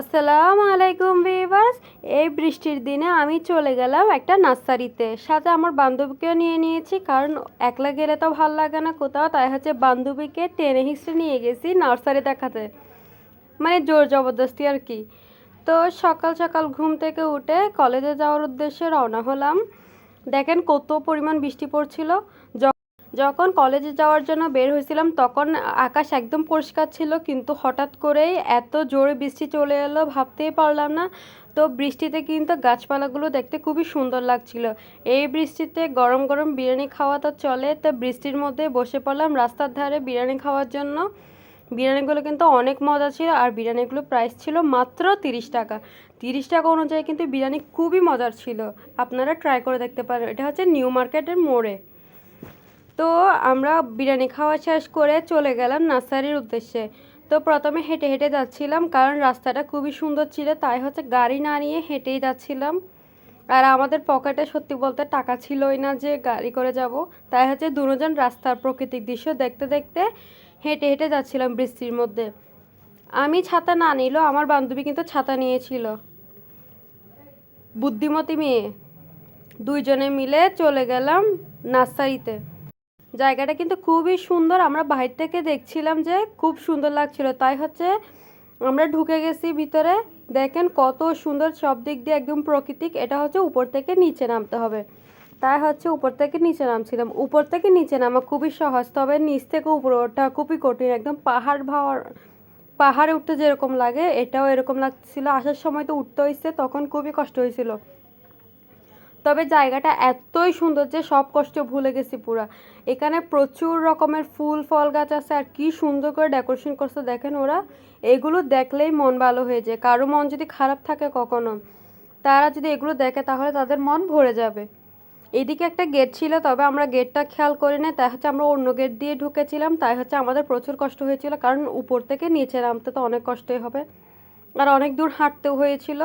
আসসালামু আলাইকুম ভিভার্স এই বৃষ্টির দিনে আমি চলে গেলাম একটা নার্সারিতে। সাথে আমার বান্ধবীকেও নিয়ে নিয়েছি, কারণ একলা গেলে তো ভালো লাগে না কোথাও। তাই হচ্ছে বান্ধবীকে টেনে হিসেবে নিয়ে গেছি নার্সারি দেখাতে। মানে জোর জবরদস্তি আর কি। তো সকাল সকাল ঘুম থেকে উঠে কলেজে যাওয়ার উদ্দেশ্যে রওনা হলাম। দেখেন কত পরিমাণ বৃষ্টি পড়ছিল। যখন কলেজে যাওয়ার জন্য বের হয়েছিলাম, তখন আকাশ একদম পরিষ্কার ছিল, কিন্তু হঠাৎ করেই এত জোরে বৃষ্টি চলে এলো, ভাবতেই পারলাম না। তো বৃষ্টিতে কিন্তু গাছপালাগুলো দেখতে খুবই সুন্দর লাগছিল। এই বৃষ্টিতে গরম গরম বিরিয়ানি খাওয়া তো চলে, তো বৃষ্টির মধ্যে বসে পড়লাম রাস্তার ধারে বিরিয়ানি খাওয়ার জন্য। বিরিয়ানিগুলো কিন্তু অনেক মজা ছিল, আর বিরিয়ানিগুলো প্রাইস ছিল মাত্র তিরিশ টাকা। তিরিশ টাকা অনুযায়ী কিন্তু বিরিয়ানি খুবই মজার ছিল। আপনারা ট্রাই করে দেখতে পারেন। এটা হচ্ছে নিউ মার্কেটের মোড়ে। তো আমরা বিরিয়ানি খাওয়া শেষ করে চলে গেলাম নার্সারির উদ্দেশ্যে। তো প্রথমে হেঁটে হেঁটে যাচ্ছিলাম কারণ রাস্তাটা খুবই সুন্দর ছিল, তাই হচ্ছে গাড়ি না নিয়ে হেঁটেই যাচ্ছিলাম। আর আমাদের পকেটে সত্যি বলতে টাকা ছিলই না যে গাড়ি করে যাব, তাই হচ্ছে দুজন রাস্তার প্রাকৃতিক দৃশ্য দেখতে দেখতে হেঁটে হেঁটে যাচ্ছিলাম বৃষ্টির মধ্যে। আমি ছাতা না নিলেও আমার বান্ধবী কিন্তু ছাতা নিয়েছিল। বুদ্ধিমতী মেয়ে। দুইজনে মিলে চলে গেলাম নার্সারিতে। জায়গাটা কিন্তু খুবই সুন্দর। আমরা বাইরে থেকে দেখছিলাম যে খুব সুন্দর লাগছিল। তাই হচ্ছে আমরা ঢুকে গেছি ভিতরে। দেখেন কত সুন্দর সব দিক দিয়ে একদম প্রকৃতিক। এটা হচ্ছে উপর থেকে নিচে নামতে হবে। তাই হচ্ছে উপর থেকে নিচে নামছিলাম। উপর থেকে নিচে নামা খুবই সহজ, তবে নিচ থেকে উপরে ওঠা খুবই কঠিন। একদম পাহাড় ভাওয়ার, পাহাড়ে উঠতে যেরকম লাগে, এটাও এরকম লাগছিল। আসার সময় তো উঠতে হয়েছে তখন খুবই কষ্ট হয়েছিল। তবে জায়গাটা এতই সুন্দর যে সব কষ্ট ভুলে গেছি পুরা। এখানে প্রচুর রকমের ফুল, ফল গাছ আছে আর কি সুন্দর করে ডেকোরেশন করছে দেখেন ওরা। এগুলো দেখলেই মন ভালো হয়ে যায়। কারও মন যদি খারাপ থাকে কখনো, তারা যদি এগুলো দেখে তাহলে তাদের মন ভরে যাবে। এদিকে একটা গেট ছিল, তবে আমরা গেটটা খেয়াল করি না তাই হচ্ছে আমরা অন্য গেট দিয়ে ঢুকেছিলাম। তাই হচ্ছে আমাদের প্রচুর কষ্ট হয়েছিল। কারণ উপর থেকে নিচে নামতে তো অনেক কষ্টই হবে। আর অনেক দূর হাঁটতেও হয়েছিল।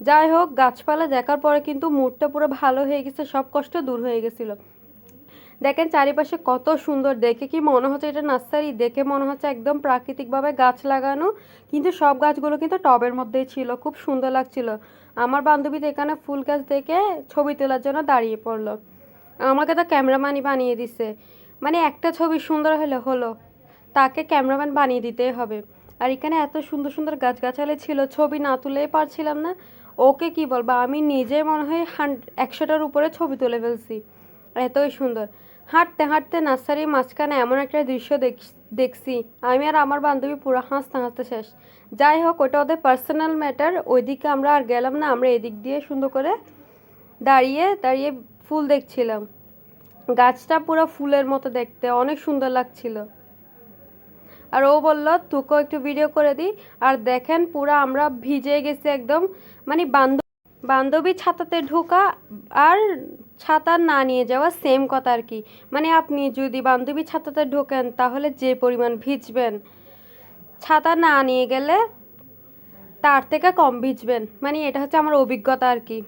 যাই হোক, গাছপালা দেখার পরে কিন্তু মুডটা পুরো ভালো হয়ে গেছে, সব কষ্ট দূর হয়ে গেছিল। দেখেন চারিপাশে কত সুন্দর, দেখে কি মনে হচ্ছে এটা নার্সারি? দেখে মনে হচ্ছে একদম প্রাকৃতিকভাবে গাছ লাগানো, কিন্তু সব গাছগুলো কিন্তু টবের মধ্যেই ছিল, খুব সুন্দর লাগছিল। আমার বান্ধবী এখানে ফুল গাছ দেখে ছবি তোলার জন্য দাঁড়িয়ে পড়ল। আমাকে তো ক্যামেরাম্যানই বানিয়ে দিছে। মানে একটা ছবি সুন্দর হলে হলো, তাকে ক্যামেরাম্যান বানিয়ে দিতেই হবে। আর এখানে এত সুন্দর সুন্দর গাছগাছালি ছিল, ছবি না তুলেই পারছিলাম না। ওকে কি বলব, আমি নিজে মনে হয় হান একশোটার উপরে ছবি তুলে ফেলছি। এতই সুন্দর। হাঁটতে হাঁটতে নার্সারির মাঝখানে এমন একটা দৃশ্য দেখ- দেখছি। আমি আর আমার বান্ধবী পুরো হাসতে হাসতে শেষ। যাই হোক, ওটা ওদের পার্সোনাল ম্যাটার ওইদিকে আমরা আর গেলাম না, আমরা এদিক দিয়ে সুন্দর করে দাঁড়িয়ে দাঁড়িয়ে ফুল দেখছিলাম। গাছটা পুরো ফুলের মতো দেখতে, অনেক সুন্দর লাগছিল। আর ও বলল, তোকেও একটু ভিডিও করে দিই। আর দেখেন পুরো আমরা ভিজে গেছি একদম মানে বান্ধব বান্ধবী ছাতাতে ঢোকা আর ছাতা না নিয়ে যাওয়া সেম কথা আর কি। মানে আপনি যদি বান্ধবী ছাতাতে ঢোকেন, তাহলে যে পরিমাণ ভিজবেন, ছাতা না নিয়ে গেলে তার থেকে কম ভিজবেন। মানে এটা হচ্ছে আমার অভিজ্ঞতা আর কি।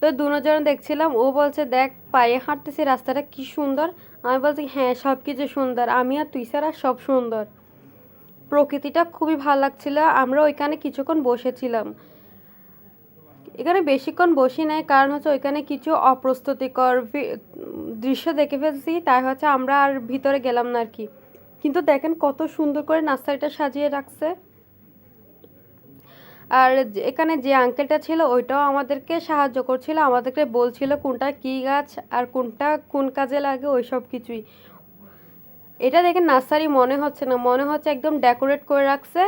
তো দুজন দেখছিলাম, ও বলছে, দেখ, পায়ে হাঁটতেছি, রাস্তাটা কি সুন্দর। আমি বলছি হ্যাঁ সব কিছু সুন্দর। আমি আর তুই ছাড়া সব সুন্দর। প্রকৃতিটা খুবই ভালো লাগছিল। আমরা ওইখানে কিছুক্ষণ বসেছিলাম। এখানে বেশিক্ষণ বসি নাই, কারণ হচ্ছে ওইখানে কিছু অপ্রস্তুতিকর দৃশ্য দেখে ফেলছি, তাই হচ্ছে আমরা আর ভিতরে গেলাম না আর কি কিন্তু দেখেন কত সুন্দর করে নার্সারিটা সাজিয়ে রাখছে। আর এখানে যে আঙ্কেলটা ছিল, ওইটাও আমাদেরকে সাহায্য করছিল, আমাদেরকে বলছিল কোনটা কী গাছ আর কোনটা কোন কাজে লাগে ওই সব কিছুই। এটা দেখে নার্সারি মনে হচ্ছে না, মনে হচ্ছে একদম ডেকোরেট করে রাখছে।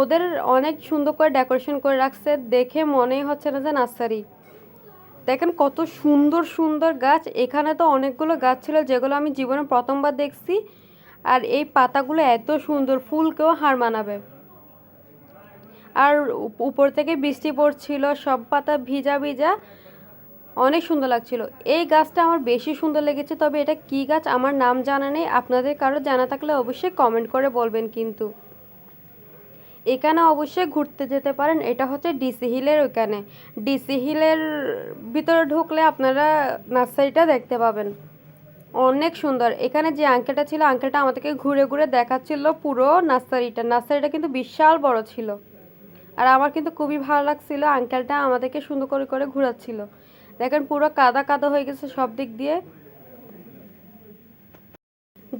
ওদের অনেক সুন্দর করে ডেকোরেশন করে রাখছে, দেখে মনে হচ্ছে না যে নার্সারি। দেখেন কত সুন্দর সুন্দর গাছ। এখানে তো অনেকগুলো গাছ ছিল যেগুলো আমি জীবনে প্রথমবার দেখছি। আর এই পাতাগুলো এত সুন্দর ফুলকেও হার মানাবে। আর উপর থেকে বৃষ্টি পড়ছিল, সব পাতা ভিজা ভিজা। অনেক সুন্দর লাগছিল। এই গাছটা আমার বেশি সুন্দর লেগেছে, তবে এটা কি গাছ আমার নাম জানা নেই। আপনাদের কারও জানা থাকলে অবশ্যই কমেন্ট করে বলবেন কিন্তু। এখানে অবশ্যই ঘুরতে যেতে পারেন, এটা হচ্ছে ডিসি হিলের ওইখানে ডিসি হিলের ভিতরে ঢুকলে আপনারা নার্সারিটা দেখতে পাবেন। অনেক সুন্দর। এখানে যে আঙ্কেলটা ছিল, আঙ্কেলটা আমাদেরকে ঘুরে ঘুরে দেখাচ্ছিল পুরো নার্সারিটা। নার্সারিটা কিন্তু বিশাল বড় ছিল। আর আমার কিন্তু খুবই ভালো লাগছিল, আঙ্কেলটা আমাদেরকে সুন্দর করে করে ঘোরাচ্ছিল। দেখেন পুরো কাদা কাদা হয়ে গেছে সব দিক দিয়ে।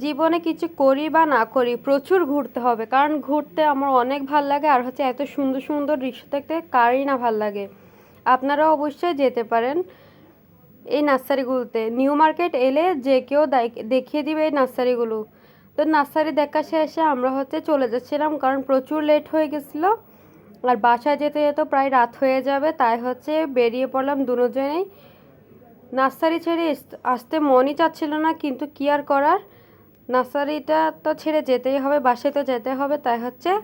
জীবনে কিছু করি বা না করি প্রচুর ঘুরতে হবে, কারণ ঘুরতে আমার অনেক ভালো লাগে আর হচ্ছে এত সুন্দর সুন্দর দৃশ্য দেখতে কারই না ভালো লাগে। আপনারাও অবশ্যই যেতে পারেন এই নার্সারিগুলোতে। নিউ মার্কেট এলে যে কেউ দেখিয়ে দিবে এই নার্সারিগুলো। তো নার্সারি দেখা শেষে আমরা হচ্ছে চলে যাচ্ছিলাম কারণ প্রচুর লেট হয়ে গেছিল। আর বাসায় যেতে যেতে প্রায় রাত হয়ে যাবে, তাই হচ্ছে বেরিয়ে পড়লাম দুজনেই। নার্সারি ছেড়ে আস- আসতে মনই চাচ্ছিল না, কিন্তু কি আর করার? নার্সারিটা তো ছেড়ে যেতেই হবে, বাসায় তো যেতে হবে, তাই হচ্ছে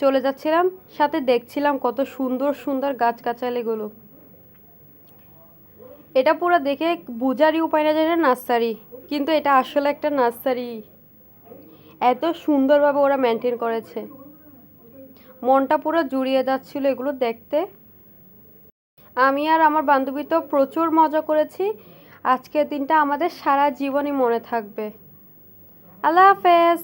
চলে যাচ্ছিলাম। সাথে দেখছিলাম কত সুন্দর সুন্দর গাছগাছালিগুলো। এটা পুরো দেখে বুঝারই উপায় না জানে নার্সারি, কিন্তু এটা আসলে একটা নার্সারি। এত সুন্দরভাবে ওরা মেনটেন করেছে। মনটা পুরো জুড়িয়ে যাচ্ছিল এগুলো দেখতে। আমি আর আমার বান্ধবী তো প্রচুর মজা করেছি। আজকের দিনটা আমাদের সারা জীবনই মনে থাকবে। আল্লাহ হাফেজ।